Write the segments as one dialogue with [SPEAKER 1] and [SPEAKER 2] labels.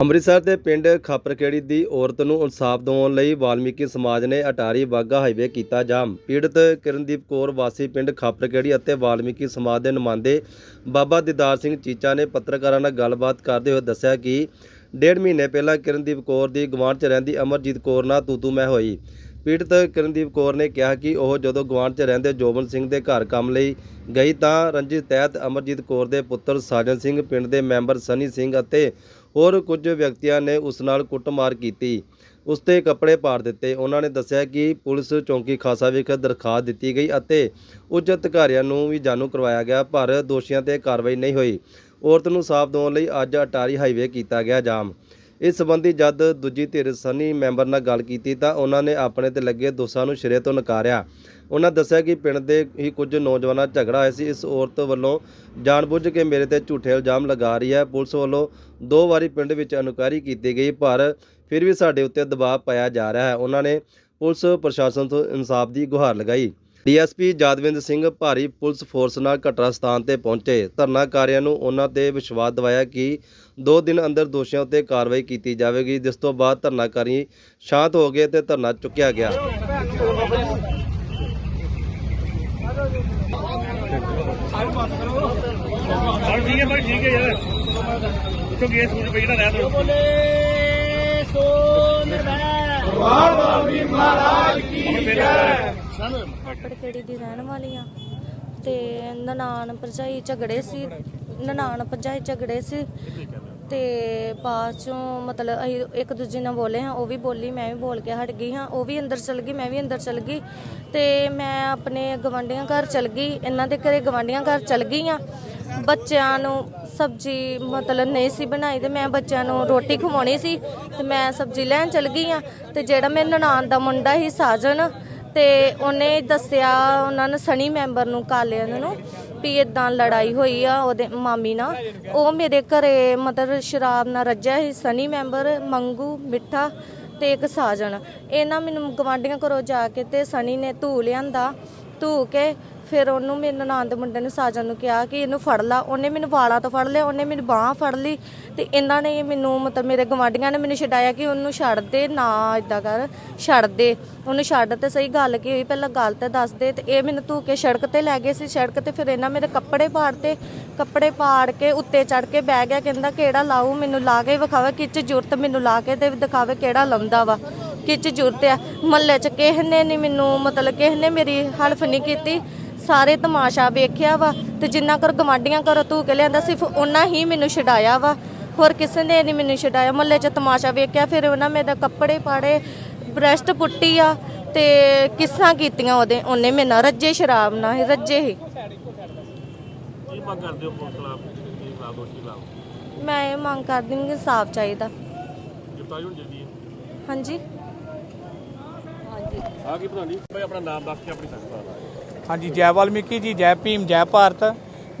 [SPEAKER 1] ਅੰਮ੍ਰਿਤਸਰ ਦੇ ਪਿੰਡ ਖਾਪਰਖੇੜੀ ਦੀ ਔਰਤ ਨੂੰ ਇਨਸਾਫ ਦਿਵਾਉਣ ਲਈ ਵਾਲਮੀਕੀ ਸਮਾਜ ਨੇ ਅਟਾਰੀ ਬਾਗਾ ਹਾਈਵੇ ਕੀਤਾ ਜਾਮ। ਪੀੜਤ ਕਿਰਨਦੀਪ ਕੌਰ ਵਾਸੀ ਪਿੰਡ ਖਾਪਰਖੇੜੀ ਅਤੇ ਵਾਲਮੀਕੀ ਸਮਾਜ ਦੇ ਨੁਮਾਇੰਦੇ ਬਾਬਾ ਦੀਦਾਰ ਸਿੰਘ ਚੀਚਾ ਨੇ ਪੱਤਰਕਾਰਾਂ ਨਾਲ ਗੱਲਬਾਤ ਕਰਦੇ ਹੋਏ ਦੱਸਿਆ ਕਿ ਡੇਢ ਮਹੀਨੇ ਪਹਿਲਾਂ ਕਿਰਨਦੀਪ ਕੌਰ ਦੀ ਗਵਾਂਢ 'ਚ ਰਹਿੰਦੀ ਅਮਰਜੀਤ ਕੌਰ ਨਾਲ ਤੂਤੂ ਮੈਂ ਹੋਈ। ਪੀੜਤ ਕਿਰਨਦੀਪ ਕੌਰ ਨੇ ਕਿਹਾ ਕਿ ਉਹ ਜਦੋਂ ਗਵਾਂਢ 'ਚ ਰਹਿੰਦੇ ਜੋਬਨ ਸਿੰਘ ਦੇ ਘਰ ਕੰਮ ਲਈ ਗਈ ਤਾਂ ਰੰਜਿਤ ਤਹਿਤ ਅਮਰਜੀਤ ਕੌਰ ਦੇ ਪੁੱਤਰ ਸਾਜਨ ਸਿੰਘ, ਪਿੰਡ ਦੇ ਮੈਂਬਰ ਸਨੀ ਸਿੰਘ ਅਤੇ ਹੋਰ ਕੁਝ ਵਿਅਕਤੀਆਂ ਨੇ ਉਸ ਨਾਲ ਕੁੱਟਮਾਰ ਕੀਤੀ। ਉਸ ਤੇ ਕੱਪੜੇ ਪਾੜ ਦਿੱਤੇ। ਉਹਨਾਂ ਨੇ ਦੱਸਿਆ ਕਿ ਪੁਲਿਸ ਚੌਂਕੀ ਖਾਸਾ ਵਿਖੇ ਦਰਖਾਸਤ ਦਿੱਤੀ ਗਈ ਅਤੇ ਉੱਚ ਅਧਿਕਾਰੀਆਂ ਨੂੰ ਵੀ ਜਾਣੂ ਕਰਵਾਇਆ ਗਿਆ, ਪਰ ਦੋਸ਼ੀਆਂ ਤੇ ਕਾਰਵਾਈ ਨਹੀਂ ਹੋਈ। ਔਰਤ ਨੂੰ ਸਾਫ਼ ਦਿਵਾਉਣ ਲਈ ਅੱਜ ਅਟਾਰੀ ਹਾਈਵੇ ਕੀਤਾ ਗਿਆ ਜਾਮ। ਇਸ ਸੰਬੰਧੀ ਜਦ ਦੂਜੀ ਧਿਰ ਸਨੀ ਮੈਂਬਰ ਨਾਲ ਗੱਲ ਕੀਤੀ ਤਾਂ ਉਹਨਾਂ ਨੇ ਆਪਣੇ ਤੇ ਲੱਗੇ ਦੋਸ਼ਾਂ ਨੂੰ ਸਿਰੇ ਤੋਂ ਨਕਾਰਿਆ। ਉਹਨਾਂ ਦੱਸਿਆ ਕਿ ਪਿੰਡ ਦੇ ਹੀ ਕੁਝ ਨੌਜਵਾਨਾਂ ਝਗੜਾ ਹੋਇਆ ਸੀ। ਇਸ ਔਰਤ ਵੱਲੋਂ ਜਾਣਬੁੱਝ ਕੇ ਮੇਰੇ ਤੇ ਝੂਠੇ ਇਲਜ਼ਾਮ ਲਗਾ ਰਹੀ ਹੈ। ਪੁਲਿਸ ਵੱਲੋਂ ਦੋ ਵਾਰੀ ਪਿੰਡ ਵਿੱਚ ਇਨਕੁਆਇਰੀ ਕੀਤੀ ਗਈ, ਪਰ ਫਿਰ ਵੀ ਸਾਡੇ ਉੱਤੇ ਦਬਾਅ ਪਾਇਆ ਜਾ ਰਿਹਾ ਹੈ। ਉਹਨਾਂ ਨੇ ਪੁਲਿਸ ਪ੍ਰਸ਼ਾਸਨ ਤੋਂ ਇਨਸਾਫ ਦੀ ਗੁਹਾਰ ਲਗਾਈ। ਡੀਐਸਪੀ ਜਾਦਵਿੰਦ ਸਿੰਘ ਭਾਰੀ ਪੁਲਿਸ ਫੋਰਸ ਨਾਲ ਘਟਨਾ ਸਥਾਨ ਤੇ ਪਹੁੰਚੇ। ਧਰਨਾਕਾਰੀਆਂ ਨੂੰ ਉਹਨਾਂ ਤੇ ਵਿਸ਼ਵਾਸ ਦਿਵਾਇਆ ਕਿ ਦੋ ਦਿਨ ਅੰਦਰ ਦੋਸ਼ੀਆਂ ਉੱਤੇ ਕਾਰਵਾਈ ਕੀਤੀ ਜਾਵੇਗੀ ਜਿਸ ਤੋਂ ਬਾਅਦ ਧਰਨਾਕਾਰੀ ਸ਼ਾਂਤ ਹੋ ਗਏ ਤੇ ਧਰਨਾ ਚੁੱਕਿਆ ਗਿਆ।
[SPEAKER 2] ਠੀਕ ਹੈ ਭਾਈ ਠੀਕ ਹੈ ਯਾਰ। ਉੱਥੋਂ ਗੇਸ ਸੂਟ ਪਈ ਜਿਹੜਾ ਰਹਿ ਦੋ
[SPEAKER 3] ਬੋਲੇ ਸੋ ਨਿਰਭੈ।
[SPEAKER 4] ਖੇੜੀ ਦੀ ਰਹਿਣ ਵਾਲੀ ਆ ਤੇ ਨਨਾਣ ਭਰਜਾਈ ਝਗੜੇ ਸੀ, ਨਨਾਣ ਭਰਜਾਈ ਝਗੜੇ ਸੀ। ਤੇ ਬਾਅਦ ਚੋਂ ਮਤਲਬ ਅਸੀਂ ਇੱਕ ਦੂਜੇ ਨਾਲ ਬੋਲੇ ਹਾਂ, ਉਹ ਵੀ ਬੋਲੀ, ਮੈਂ ਵੀ ਬੋਲ ਕੇ ਹਟ ਗਈ ਹਾਂ, ਉਹ ਵੀ ਅੰਦਰ ਚਲ ਗਈ, ਮੈਂ ਵੀ ਅੰਦਰ ਚਲ ਗਈ। ਤੇ ਮੈਂ ਆਪਣੇ ਗਵੰਡੀਆਂ ਘਰ ਚਲ ਗਈ, ਇਹਨਾਂ ਦੇ ਘਰੇ ਗਵੰਡੀਆਂ ਘਰ ਚਲ ਗਈ ਆ ਬੱਚਿਆਂ ਨੂੰ ਸਬਜ਼ੀ ਮਤਲਬ ਨਹੀਂ ਸੀ ਬਣਾਈ ਤੇ ਮੈਂ ਬੱਚਿਆਂ ਨੂੰ ਰੋਟੀ ਖਵਾਉਣੀ ਸੀ ਤੇ ਮੈਂ ਸਬਜ਼ੀ ਲੈਣ ਚਲ ਗਈ ਆ ਤੇ ਜਿਹੜਾ ਮੇਰੇ ਨਨਾਣ ਦਾ ਮੁੰਡਾ ਸੀ ਸਾਜਨ ਤੇ ਉਹਨੇ ਦੱਸਿਆ, ਉਹਨਾਂ ਨੇ ਸਣੀ ਮੈਂਬਰ ਨੂੰ, ਕਾਲਿਆਂ ਨੂੰ ਵੀ ਇਦਾਂ ਲੜਾਈ ਹੋਈ ਆ ਉਹਦੇ ਮਾਮੀ ਨਾਲ। ਉਹ ਮੇਰੇ ਘਰੇ ਮਤਲਬ ਸ਼ਰਾਬ ਨਾਲ ਰੱਜਿਆ ਸੀ ਸਣੀ ਮੈਂਬਰ, ਮੰਗੂ, ਮਿੱਠਾ ਤੇ ਇੱਕ ਸਾਜਣ। ਇਹਨਾਂ ਮੈਨੂੰ ਗਵਾਂਢੀਆਂ ਘਰੋਂ ਜਾ ਕੇ ਤੇ ਸਣੀ ਨੇ ਧੂ ਲਿਆਂਦਾ, ਧੂ ਕੇ ਫਿਰ ਉਹਨੂੰ ਮੇਰੇ ਨਨਾਣ ਦੇ ਮੁੰਡੇ ਨੇ ਸਾਜਨ ਨੂੰ ਕਿਹਾ ਕਿ ਇਹਨੂੰ ਫੜ ਲਾ। ਉਹਨੇ ਮੈਨੂੰ ਵਾਲਾਂ ਤੋਂ ਫੜ ਲਿਆ, ਉਹਨੇ ਮੈਨੂੰ ਬਾਹ ਫੜ ਲਈ ਤੇ ਇਹਨਾਂ ਨੇ ਮੈਨੂੰ ਮਤਲਬ ਮੇਰੇ ਗਵਾਂਢੀਆਂ ਨੇ ਮੈਨੂੰ ਛਡਾਇਆ ਕਿ ਉਹਨੂੰ ਛੱਡ ਦੇ, ਨਾ ਇਦਾਂ ਕਰ, ਛੱਡ ਦੇ। ਉਹਨੂੰ ਛੱਡ ਤੇ ਸਹੀ ਗੱਲ ਕੀ ਹੋਈ, ਪਹਿਲਾਂ ਗੱਲ ਤੇ ਦੱਸ ਦੇ ਤੇ ਇਹ ਮੈਨੂੰ ਧੂ ਕੇ ਸੜਕ ਤੇ ਲੈ ਗਏ ਸੀ, ਸੜਕ ਤੇ ਫਿਰ ਇਹਨਾਂ ਮੇਰੇ ਕੱਪੜੇ ਪਾੜਤੇ ਕੱਪੜੇ ਪਾੜ ਕੇ ਉੱਤੇ ਚੜ ਕੇ ਬਹਿ ਗਿਆ, ਕਹਿੰਦਾ ਕਿਹੜਾ ਲਾਊ, ਮੈਨੂੰ ਲਾ ਕੇ ਵਿਖਾਵੇ ਕਿਚ ਜ਼ਰੂਰਤ ਮੈਨੂੰ ਲਾ ਕੇ ਤੇ ਦਿਖਾਵੇ ਕਿਹੜਾ ਲਾਉਂਦਾ ਵਾ, ਕਿਚ ਜ਼ਰੂਰਤ ਆ। ਮਹੱਲੇ 'ਚ ਕਿਸੇ ਨੇ ਨਹੀਂ ਮੈਨੂੰ ਮਤਲਬ ਕਿਸੇ ਨੇ ਮੇਰੀ ਹਲਫ ਨਹੀਂ ਕੀਤੀ। ਸਾਰੇ ਤਮਾਸ਼ਾ ਵੇਖਿਆ ਵਾ ਤੇ ਜਿੰਨਾ ਕਰ ਗਵਾਂਡੀਆਂ ਘਰੋਂ ਧੂ ਕੇ ਲਿਆਂਦਾ ਸਿਰਫ ਉਹਨਾਂ ਹੀ ਮੈਨੂੰ ਛਡਾਇਆ ਵਾ। ਹੋਰ ਕਿਸੇ ਨੇ ਨਹੀਂ ਮੈਨੂੰ ਛਡਾਇਆ। ਮਹੱਲੇ 'ਚ ਤਮਾਸ਼ਾ ਵੇਖਿਆ ਫਿਰ ਉਹਨਾਂ ਮੇਰੇ ਕੱਪੜੇ ਪਾੜੇ ਬ੍ਰੈਸਟ ਪੁੱਟੀ ਆ ਤੇ ਕਿੱਸਾਂ ਕੀਤੀਆਂ ਉਹਦੇ ਉਹਨੇ ਮੇਰੇ ਨਾਲ ਰੱਜੇ ਸ਼ਰਾਬ ਨਾਲ ਹੀ ਰੱਜੇ ਹੀ।
[SPEAKER 2] ਕੀ ਮੰਗ ਕਰਦੇ ਹੋ ਪੁਲਿਸ ਖਿਲਾਫ? ਕੀ ਖਿਲਾਫ ਦੋਸ਼ੀ ਖਿਲਾਫ?
[SPEAKER 4] ਮੈਂ ਇਹ ਮੰਗ ਕਰਦੀ ਹਾਂ ਕਿ ਸਾਫ਼ ਚਾਹੀਦਾ।
[SPEAKER 2] ਗ੍ਰਿਫਤਾਰੀ ਹੋਣੀ ਚਾਹੀਦੀ ਹੈ।
[SPEAKER 4] ਹਾਂਜੀ।
[SPEAKER 2] ਆ ਕੀ ਬਣਾਉਣੀ ਭਾਈ ਆਪਣਾ ਨਾਮ ਦੱਸ ਕੇ ਆਪਣੀ ਸੰਸਥਾ ਦਾ।
[SPEAKER 5] ਹਾਂਜੀ, ਜੈ ਵਾਲਮੀਕੀ ਜੀ, ਜੈ ਭੀਮ, ਜੈ ਭਾਰਤ।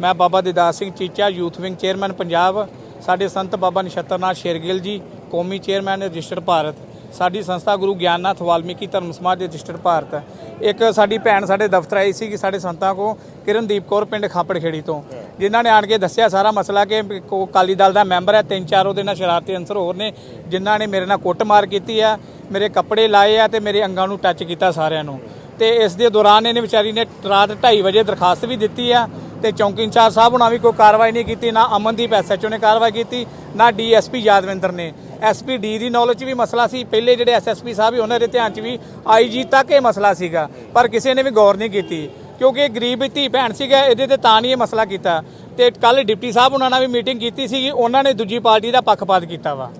[SPEAKER 5] ਮੈਂ Baba Didar Singh Chicha youth wing chairman Punjab. ਸਾਡੇ ਸੰਤ ਬਾਬਾ ਨਛੱਤਰਨਾਥ ਸ਼ੇਰਗਿੱਲ ਜੀ, ਕੌਮੀ ਚੇਅਰਮੈਨ ਰਜਿਸਟਰਡ ਭਾਰਤ। ਸਾਡੀ ਸੰਸਥਾ ਗੁਰੂ ਗਿਆਨਨਾਥ ਵਾਲਮੀਕੀ ਧਰਮ ਸਮਾਜ ਦੇ ਰਜਿਸਟਰਡ ਭਾਰਤ ਇੱਕ ਸਾਡੀ ਭੈਣ ਸਾਡੇ ਦਫ਼ਤਰ ਆਈ ਸੀ ਕਿ ਸਾਡੇ ਸੰਤਾਂ ਕੋ ਕਿਰਨਦੀਪ ਕੌਰ ਪਿੰਡ ਖਾਪੜਖੇੜੀ ਤੋਂ। ਜਿਨ੍ਹਾਂ ਨੇ ਆਣ ਕੇ ਦੱਸਿਆ ਸਾਰਾ ਮਸਲਾ ਕਿ ਕੋ ਅਕਾਲੀ ਦਲ ਦਾ ਮੈਂਬਰ ਹੈ, ਤਿੰਨ ਚਾਰ ਉਹਦੇ ਨਾਲ ਸ਼ਰਾਰਤੀ ਅੰਸਰ ਹੋਰ ਨੇ, ਜਿਨ੍ਹਾਂ ਨੇ ਮੇਰੇ ਨਾਲ ਕੁੱਟਮਾਰ ਕੀਤੀ ਆ ਮੇਰੇ ਕੱਪੜੇ ਲਾਏ ਆ ਤੇ ਮੇਰੇ ਅੰਗਾਂ ਨੂੰ ਟੱਚ ਕੀਤਾ ਸਾਰਿਆਂ ਨੂੰ। ਤੇ ਇਸ ਦੇ ਦੌਰਾਨ ਇਹਨੇ ਵਿਚਾਰੀ ਨੇ ਰਾਤ 2:30 ਵਜੇ ਦਰਖਾਸਤ ਵੀ ਦਿੱਤੀ ਆ ਤੇ ਚੌਂਕੀ ਇੰਚਾਰਜ ਸਾਹਿਬ ਉਹਨਾਂ ਵੀ ਕੋਈ ਕਾਰਵਾਈ ਨਹੀਂ ਕੀਤੀ, ਨਾ ਅਮਨਦੀਪ ਐਸਐਚਓ ਨੇ ਕਾਰਵਾਈ ਕੀਤੀ, ਨਾ ਡੀਐਸਪੀ ਯਾਦਵਿੰਦਰ ਨੇ। ਐਸਪੀ ਡੀ ਦੀ ਨੌਲੇਜ ਵੀ ਮਸਲਾ ਸੀ, ਪਹਿਲੇ ਜਿਹੜੇ ਐਸਐਸਪੀ ਸਾਹਿਬ ਸੀ, ਉਹਨਾਂ ਦੇ ਧਿਆਨ 'ਚ ਵੀ ਆਈਜੀ ਤੱਕ ਇਹ ਮਸਲਾ ਸੀਗਾ, ਪਰ ਕਿਸੇ ਨੇ ਵੀ ਗੌਰ ਨਹੀਂ ਕੀਤੀ। ਕਿਉਂਕਿ ਇਹ ਗਰੀਬ ਧੀ ਭੈਣ ਸੀਗਾ, ਇਹਦੇ ਤੇ ਤਾਂ ਨਹੀਂ ਇਹ ਮਸਲਾ ਕੀਤਾ। ਤੇ ਕੱਲ ਡਿਪਟੀ ਸਾਹਿਬ ਉਹਨਾਂ ਨਾਲ ਵੀ ਮੀਟਿੰਗ ਕੀਤੀ ਸੀਗੀ, ਉਹਨਾਂ ਨੇ ਦੂਜੀ ਪਾਰਟੀ ਦਾ ਪੱਖਪਾਤ ਕੀਤਾ ਵਾ।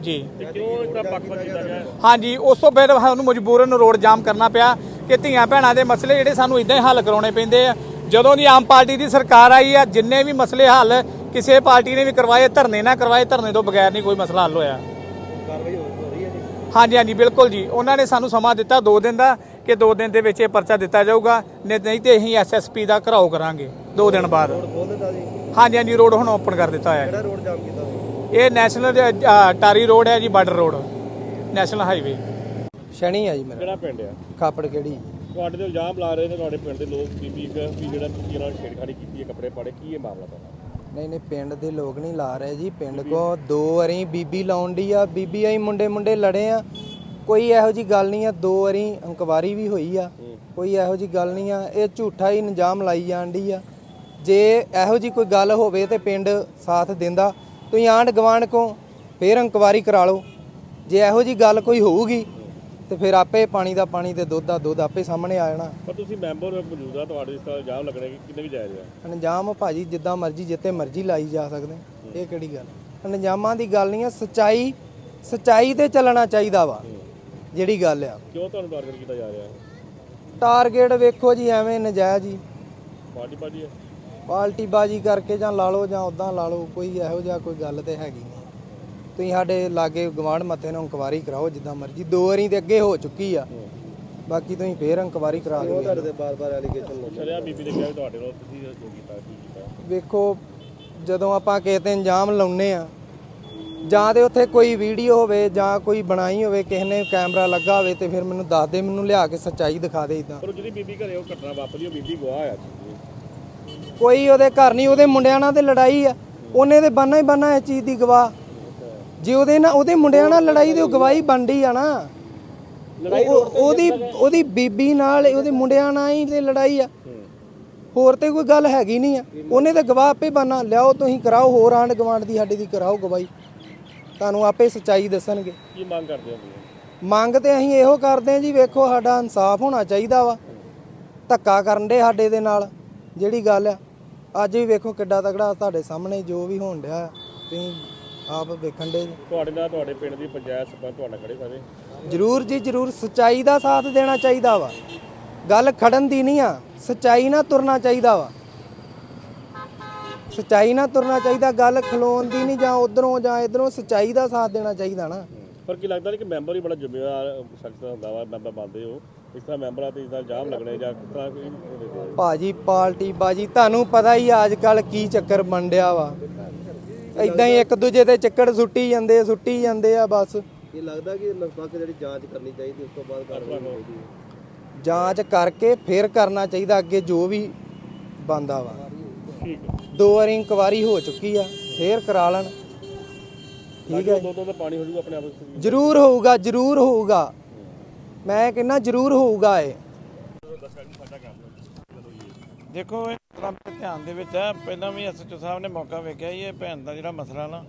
[SPEAKER 5] ਜੀ।
[SPEAKER 2] ਤੇ ਕਿਉਂ ਇਤਨਾ ਪੱਖਪਾਤ ਕੀਤਾ ਗਿਆ?
[SPEAKER 5] ਹਾਂਜੀ ਉਸ ਤੋਂ ਫਿਰ ਸਾਨੂੰ ਮਜਬੂਰਨ ਰੋਡ ਜਾਮ ਕਰਨਾ ਪਿਆ ਕਿ ਧੀਆਂ ਭੈਣਾਂ ਦੇ ਮਸਲੇ ਜਿਹੜੇ ਸਾਨੂੰ ਇਦਾਂ ਹੀ ਹੱਲ ਕਰਾਉਣੇ ਪੈਂਦੇ ਆ। ਜਦੋਂ ਦੀ ਆਮ ਪਾਰਟੀ ਦੀ ਸਰਕਾਰ ਆਈ ਆ ਜਿੰਨੇ ਵੀ ਮਸਲੇ ਹੱਲ ਕਿਸੇ ਪਾਰਟੀ ਨੇ ਵੀ ਕਰਵਾਏ ਧਰਨੇ ਨਾ ਕਰਵਾਏ ਧਰਨੇ ਤੋਂ ਬਗੈਰ ਨਹੀਂ ਕੋਈ ਮਸਲਾ ਹੱਲ ਹੋਇਆ। ਹਾਂਜੀ ਹਾਂਜੀ ਬਿਲਕੁਲ ਜੀ। ਉਹਨਾਂ ਨੇ ਸਾਨੂੰ ਸਮਾਂ ਦਿੱਤਾ 2 ਦਿਨ ਦਾ ਕਿ 2 ਦਿਨ ਦੇ ਵਿੱਚ ਇਹ ਪਰਚਾ ਦਿੱਤਾ ਜਾਊਗਾ। ਨਹੀਂ ਨਹੀਂ ਤੇ ਅਸੀਂ ਐਸਐਸਪੀ ਦਾ ਘਰਾਓ ਕਰਾਂਗੇ 2 ਦਿਨ ਬਾਅਦ। ਹਾਂਜੀ ਹਾਂਜੀ ਰੋਡ ਹੁਣ ਓਪਨ ਕਰ ਦਿੱਤਾ ਹੋਇਆ ਹੈ।
[SPEAKER 1] ਰੋਡ ਜਾਮ ਕੀਤਾ
[SPEAKER 5] ਇਹ ਨੈਸ਼ਨਲ ਟਾਰੀ ਰੋਡ ਹੈ ਜੀ ਬਾਰਡਰ ਰੋਡ। National highway.
[SPEAKER 6] ਸ਼ਨੀ ਆ ਜੀ ਮੇਰਾ।
[SPEAKER 2] ਕਿਹੜਾ ਪਿੰਡ ਆ?
[SPEAKER 6] ਕਾਪੜ ਕਿਹੜੀ?
[SPEAKER 2] ਤੁਹਾਡੇ ਤੇ ਇਲਜ਼ਾਮ ਲਾ ਰਹੇ ਨੇ ਤੁਹਾਡੇ ਪਿੰਡ ਦੇ ਲੋਕ ਬੀਬੀ ਇੱਕ ਵੀ ਜਿਹੜਾ ਤੁਸੀਂ ਇਹਨਾਂ ਨੇ ਛੇੜਖਾਨੀ ਕੀਤੀ ਹੈ ਕੱਪੜੇ ਪਾੜੇ ਕੀ ਇਹ ਮਾਮਲਾ ਤੁਹਾਡਾ?
[SPEAKER 6] ਨਹੀਂ ਨਹੀਂ ਪਿੰਡ ਦੇ ਲੋਕ ਨਹੀਂ ਲਾ ਰਹੇ ਜੀ। ਪਿੰਡ ਕੋ ਦੋ ਵਾਰੀ ਬੀਬੀ ਲਾਉਣ ਦੀ ਆ। ਬੀਬੀ ਆਈ ਮੁੰਡੇ ਮੁੰਡੇ ਲੜੇ ਆ। ਕੋਈ ਇਹੋ ਜੀ ਗੱਲ ਨਹੀਂ ਆ। ਦੋ ਵਾਰੀ ਇੰਕਵਾਰੀ ਵੀ ਹੋਈ ਆ। ਕੋਈ ਇਹੋ ਜੀ ਗੱਲ ਨਹੀਂ ਆ। ਇਹ ਝੂਠਾ ਹੀ ਇੰਜਾਮ ਲਾਈ ਜਾਣ ਦੀ ਆ। ਜੇ ਇਹੋ ਜੀ ਕੋਈ ਗੱਲ ਹੋਵੇ ਤੇ ਪਿੰਡ ਸਾਥ ਦਿੰਦਾ। ਤੁਸੀਂ ਆਂਢ ਗਵਾਂਢ ਕੋ ਫੇਰ ਇੰਕਵਾਰੀ ਕਰਾ ਲਓ। ਜੇ ਇਹੋ ਜੀ ਗੱਲ ਕੋਈ ਹੋਊਗੀ ਤੇ ਫਿਰ ਆਪੇ ਪਾਣੀ ਦਾ ਪਾਣੀ ਤੇ ਦੁੱਧ ਦਾ ਦੁੱਧ ਆਪੇ ਸਾਹਮਣੇ ਆ ਜਾਣਾ।
[SPEAKER 2] ਪਰ ਤੁਸੀਂ ਮੈਂਬਰ ਮੌਜੂਦ ਤੁਹਾਡੇ ਇਸ ਤਰ੍ਹਾਂ ਇਲਜ਼ਾਮ ਲੱਗਣੇ ਕਿ ਕਿੰਨੇ ਵੀ ਜਾਇਜ਼ ਆ?
[SPEAKER 6] ਅੰਜਾਮ ਭਾਜੀ ਜਿੱਦਾਂ ਮਰਜ਼ੀ ਜਿੱਤੇ ਮਰਜ਼ੀ ਲਾਈ ਜਾ ਸਕਦੇ। ਇਹ ਕਿਹੜੀ ਗੱਲ? ਅੰਜਾਮਾਂ ਦੀ ਗੱਲ ਨਹੀਂ ਆ ਸਚਾਈ ਸਚਾਈ ਤੇ ਚੱਲਣਾ ਚਾਹੀਦਾ ਵਾ। ਜਿਹੜੀ ਗੱਲ ਆ।
[SPEAKER 2] ਕਿਉਂ ਤੁਹਾਨੂੰ ਟਾਰਗੇਟ ਕੀਤਾ ਜਾ ਰਿਹਾ? ਹੈ
[SPEAKER 6] ਟਾਰਗੇਟ ਵੇਖੋ ਜੀ ਐਵੇਂ ਨਜਾਇਜ਼ ਹੀ।
[SPEAKER 2] ਪਾਰਟੀ ਪਾਰਟੀ ਹੈ
[SPEAKER 6] ਪਾਲਟੀ ਬਾਜੀ ਕਰਕੇ ਜਾਂ ਲਾ ਲਓ ਜਾਂ ਉਦਾਂ ਲਾ ਲਓ ਕੋਈ ਇਹੋ ਜਿਹਾ ਕੋਈ ਗੱਲ ਤੇ ਹੈਗੀ ਨਹੀਂ। ਤੁਸੀਂ ਸਾਡੇ ਲਾਗੇ ਗਵਾਂਢ ਮੱਥੇ ਨੂੰ ਇੰਕਵਾਇਰੀ ਕਰਾਓ ਜਿੱਦਾਂ ਮਰਜ਼ੀ। ਦੋ ਵਾਰੀ ਤੇ ਅੱਗੇ ਹੋ ਚੁੱਕੀ ਆ। ਬਾਕੀ ਤੁਸੀਂ ਫੇਰ ਇੰਕਵਾਇਰੀ ਕਰਾ ਦਿਓ।
[SPEAKER 1] ਤੁਹਾਡੇ ਤੇ ਬਾਰ-ਬਾਰ ਐਲੀਗੇਸ਼ਨ
[SPEAKER 2] ਸ਼ਰਿਆ ਬੀਬੀ ਨੇ ਕਿਹਾ ਤੁਹਾਡੇ ਨਾਲ ਤੁਸੀਂ ਜੋ ਕੀਤਾ ਕੀ ਕੀਤਾ?
[SPEAKER 6] ਵੇਖੋ ਜਦੋਂ ਆਪਾਂ ਕਿਸੇ ਤੇ ਇੰਜਾਮ ਲਾਉਨੇ ਆ ਜਾਂ ਤੇ ਉੱਥੇ ਕੋਈ ਵੀਡੀਓ ਹੋਵੇ ਜਾਂ ਕੋਈ ਬਣਾਈ ਹੋਵੇ ਕਿਸੇ ਨੇ ਕੈਮਰਾ ਲੱਗਾ ਹੋਵੇ ਤੇ ਫਿਰ ਮੈਨੂੰ ਦੱਸ ਦੇ ਮੈਨੂੰ ਲਿਆ ਕੇ ਸੱਚਾਈ ਦਿਖਾ ਦੇ ਇਦਾਂ
[SPEAKER 2] ਪਰ ਜਿਹੜੀ ਬੀਬੀ ਘਰੇ ਉਹ ਘਟਨਾ ਵਾਪਰੀ ਉਹ ਬੀਬੀ ਗਵਾਹ ਆ
[SPEAKER 6] ਕੋਈ ਉਹਦੇ ਘਰ ਨਹੀਂ ਉਹਦੇ ਮੁੰਡਿਆਂ ਨਾਲ ਤੇ ਲੜਾਈ ਆ। ਉਹਨੇ ਤੇ ਬੰਨਾ ਹੀ ਬੰਨਾ ਇਸ ਚੀਜ਼ ਦੀ ਗਵਾਹ। ਜੇ ਉਹਦੇ ਨਾਲ ਉਹਦੇ ਮੁੰਡਿਆਂ ਨਾਲ ਲੜਾਈ ਤੇ ਉਹ ਗਵਾਹੀ ਬਣਦੀ ਆ ਨਾ। ਉਹ- ਉਹਦੀ ਉਹਦੀ ਬੀਬੀ ਨਾਲ ਉਹਦੇ ਮੁੰਡਿਆਂ ਨਾਲ ਹੀ ਤੇ ਲੜਾਈ ਆ। ਹੋਰ ਤੇ ਕੋਈ ਗੱਲ ਹੈਗੀ ਨਹੀਂ ਆ। ਉਹਨੇ ਤੇ ਗਵਾਹ ਆਪੇ ਬੰਨਾ ਲਿਆਓ ਤੁਸੀਂ ਕਰਾਓ ਹੋਰ ਆਂਡ ਗਵਾਂਡ ਦੀ ਸਾਡੀ ਦੀ ਕਰਾਓ ਗਵਾਹੀ। ਤੁਹਾਨੂੰ ਆਪੇ ਸੱਚਾਈ ਦੱਸਣਗੇ।
[SPEAKER 2] ਕੀ ਮੰਗ ਕਰਦੇ ਹੋ
[SPEAKER 6] ਮੰਗ ਤੇ ਅਸੀਂ ਇਹੋ ਕਰਦੇ ਹਾਂ ਜੀ ਵੇਖੋ ਸਾਡਾ ਇਨਸਾਫ ਹੋਣਾ ਚਾਹੀਦਾ ਵਾ। ਧੱਕਾ ਕਰਨ ਦੇ ਸਾਡੇ ਦੇ ਨਾਲ ਜਿਹੜੀ ਗੱਲ ਆ। ਅੱਜ ਵੀ ਵੇਖੋ ਕਿੱਡਾ ਤਗੜਾ ਤੁਹਾਡੇ ਸਾਹਮਣੇ ਜੋ ਵੀ ਹੋਣ ਡਿਆ। ਤੁਸੀਂ ਆਪ ਵੇਖਣ ਦੇ।
[SPEAKER 2] ਤੁਹਾਡੇ ਨਾਲ ਤੁਹਾਡੇ ਪਿੰਡ ਦੀ ਪੰਚਾਇਤ ਸਰਪੰਚ ਤੁਹਾਡੇ ਖੜੇ ਸਾਰੇ।
[SPEAKER 6] ਜਰੂਰ ਜੀ ਜਰੂਰ। ਸਚਾਈ ਦਾ ਸਾਥ ਦੇਣਾ ਚਾਹੀਦਾ ਵਾ। ਗੱਲ ਖੜਨ ਦੀ ਨਹੀਂ ਆ। ਸਚਾਈ ਨਾਲ ਤੁਰਨਾ ਚਾਹੀਦਾ ਵਾ। ਸਚਾਈ ਨਾਲ ਤੁਰਨਾ ਚਾਹੀਦਾ। ਗੱਲ ਖਲੋਣ ਦੀ ਨਹੀਂ ਜਾਂ ਉਧਰੋਂ ਜਾਂ ਇਧਰੋਂ ਸਚਾਈ ਦਾ ਸਾਥ ਦੇਣਾ ਚਾਹੀਦਾ ਨਾ।
[SPEAKER 2] ਪਰ ਕੀ ਲੱਗਦਾ ਨਹੀਂ ਕਿ ਮੈਂਬਰ ਹੀ ਬੜਾ ਜ਼ਿੰਮੇਵਾਰ ਸ਼ਖਸ ਹੁੰਦਾ ਵਾ। ਮੈਂਬਰ ਬਣਦੇ ਹੋ। ਇਸ ਤਰ੍ਹਾਂ ਮੈਂਬਰਾਂ ਤੇ ਇਦਾਂ ਇਲਜ਼ਾਮ ਲੱਗਣੇ ਜਾਂ ਕਿਸ ਤਰ੍ਹਾਂ ਕੋਈ ਉਹਦੇ ਤੇ?
[SPEAKER 6] ਭਾਜੀ ਪਾਰਟੀ ਬਾਜੀ ਤੁਹਾਨੂੰ ਪਤਾ ਹੀ ਅੱਜ ਕੱਲ ਕੀ ਚੱਕਰ ਮੰਡਿਆ ਵਾ। ਇਦਾਂ ਹੀ ਇੱਕ ਦੂਜੇ ਤੇ ਚੱਕਰ ਸੁੱਟੀ ਜਾਂਦੇ ਆ, ਸੁੱਟੀ ਜਾਂਦੇ ਆ ਬਸ।
[SPEAKER 1] ਇਹ ਲੱਗਦਾ ਕਿ ਨਿਰਪੱਖ ਜਿਹੜੀ ਜਾਂਚ ਕਰਨੀ ਚਾਹੀਦੀ ਉਸ ਤੋਂ ਬਾਅਦ ਕਾਰਵਾਈ ਹੋਣੀ ਚਾਹੀਦੀ ਹੈ।
[SPEAKER 6] ਜਾਂਚ ਕਰਕੇ ਫਿਰ ਕਰਨਾ ਚਾਹੀਦਾ ਅੱਗੇ ਜੋ ਵੀ ਬੰਦਾ ਵਾ। ਦੋ ਵਾਰੀ ਇਨਕੁਆਰੀ ਹੋ ਚੁੱਕੀ ਆ ਫੇਰ ਕਰਾ ਲੈਣ। ਠੀਕ ਹੈ
[SPEAKER 2] ਦੋ ਦੋ ਦਾ ਪਾਣੀ ਹੋ ਜੂਗਾ ਆਪਣੇ ਆਪ ਵਿੱਚ।
[SPEAKER 6] ਜ਼ਰੂਰ ਹੋਊਗਾ ਜ਼ਰੂਰ ਹੋਊਗਾ। ਮੈਂ ਕਹਿੰਦਾ ਜ਼ਰੂਰ ਹੋਊਗਾ ਇਹ।
[SPEAKER 7] ਦੇਖੋ ਇਹ ਤਰ੍ਹਾਂ ਦੇ ਧਿਆਨ ਦੇ ਵਿੱਚ ਹੈ ਪਹਿਲਾਂ ਵੀ ਐਸਐਚਓ ਸਾਹਿਬ ਨੇ ਮੌਕਾ ਵੇਖਿਆ ਇਹ ਭੈਣ ਦਾ ਜਿਹੜਾ ਮਸਲਾ ਨਾ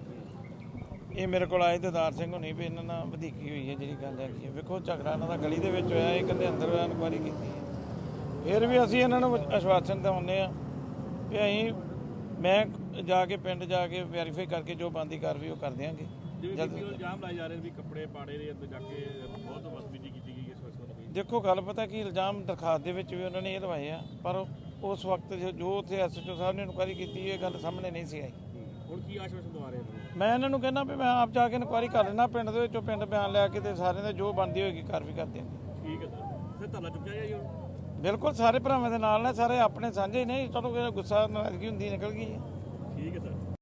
[SPEAKER 7] ਇਹ ਮੇਰੇ ਕੋਲ ਆਏ ਦਿਦਾਰ ਸਿੰਘ ਹੋਣੀ ਵੀ ਇਹਨਾਂ ਨਾਲ ਵਧੀਕੀ ਹੋਈ ਹੈ ਜਿਹੜੀ ਗੱਲ ਹੈਗੀ ਹੈ। ਵੇਖੋ ਝਗੜਾ ਇਹਨਾਂ ਦਾ ਗਲੀ ਦੇ ਵਿੱਚ ਹੋਇਆ ਇਹ ਕਹਿੰਦੇ ਅੰਦਰ ਇਨਕੁਆਰੀ ਕੀਤੀ ਹੈ। ਫਿਰ ਵੀ ਅਸੀਂ ਇਹਨਾਂ ਨੂੰ ਆਸ਼ਵਾਸਨ ਦਿਵਾਉਂਦੇ ਆ ਕਿ ਅਸੀਂ ਮੈਂ ਜਾ ਕੇ ਪਿੰਡ ਜਾ ਕੇ ਵੈਰੀਫਾਈ ਕਰਕੇ ਜੋ ਬੰਦੀ ਕਾਰਵਾਈ ਉਹ ਕਰ ਦਿਆਂਗੇ।
[SPEAKER 2] ਜਿਵੇਂ ਨੂੰ ਇਲਜ਼ਾਮ ਲਾਏ ਜਾ ਰਹੇ ਨੇ ਵੀ ਕੱਪੜੇ ਪਾੜੇ ਦੇ ਅੰਦਰ ਜਾ ਕੇ ਬਹੁਤ ਬਦਤਮੀਜ਼ੀ ਕੀਤੀ ਗਈ ਇਸ ਵਕਤ ਕੋਈ
[SPEAKER 7] ਦੇਖੋ ਗੱਲ ਪਤਾ ਕੀ ਇਲਜ਼ਾਮ ਦਰਖਾਸਤ ਦੇ ਵਿੱਚ ਵੀ ਉਹਨਾਂ ਨੇ ਇਹ ਲਵਾਏ ਆ ਪਰ ਉਸ ਵਕਤ ਜੋ- ਉੱਥੇ ਐਸਐਚਓ ਸਾਹਿਬ ਨੇ ਇਨਕੁਆਰੀ ਕੀਤੀ ਇਹ ਗੱਲ ਸਾਹਮਣੇ ਨਹੀਂ ਸੀ ਆਈ।
[SPEAKER 2] ਹੁਣ ਕੀ ਆਸ਼ਵਾਸਨ ਦਵਾ ਰਹੇ
[SPEAKER 7] ਮੈਂ ਇਹਨਾਂ ਨੂੰ ਕਹਿੰਦਾ ਵੀ ਮੈਂ ਆਪ ਜਾ ਕੇ ਇਨਕੁਆਰੀ ਕਰ ਲੈਣਾ ਪਿੰਡ ਦੇ ਵਿੱਚੋਂ ਪਿੰਡ ਬਿਆਨ ਲਿਆ ਕੇ ਤੇ ਸਾਰਿਆਂ ਦੇ ਜੋ ਬਣਦੀ ਹੋਏਗੀ ਕਾਰਵਾਈ ਕਰ ਦਿਆਂਗੇ।
[SPEAKER 2] ਠੀਕ ਹੈ ਸਰ। ਫਿਰ ਧਰਨਾ ਚੁੱਕਿਆ ਜੀ ਹੁਣ?
[SPEAKER 7] ਬਿਲਕੁਲ ਸਾਰੇ ਭਰਾਵਾਂ ਦੇ ਨਾਲ ਨੇ ਸਾਰੇ ਆਪਣੇ ਸਾਂਝੇ ਨੇ ਚਲੋ ਗੁੱਸਾ ਨਾਰਾਜ਼ਗੀ ਹੁੰਦੀ ਨਿਕਲ ਗਈ ਹੈ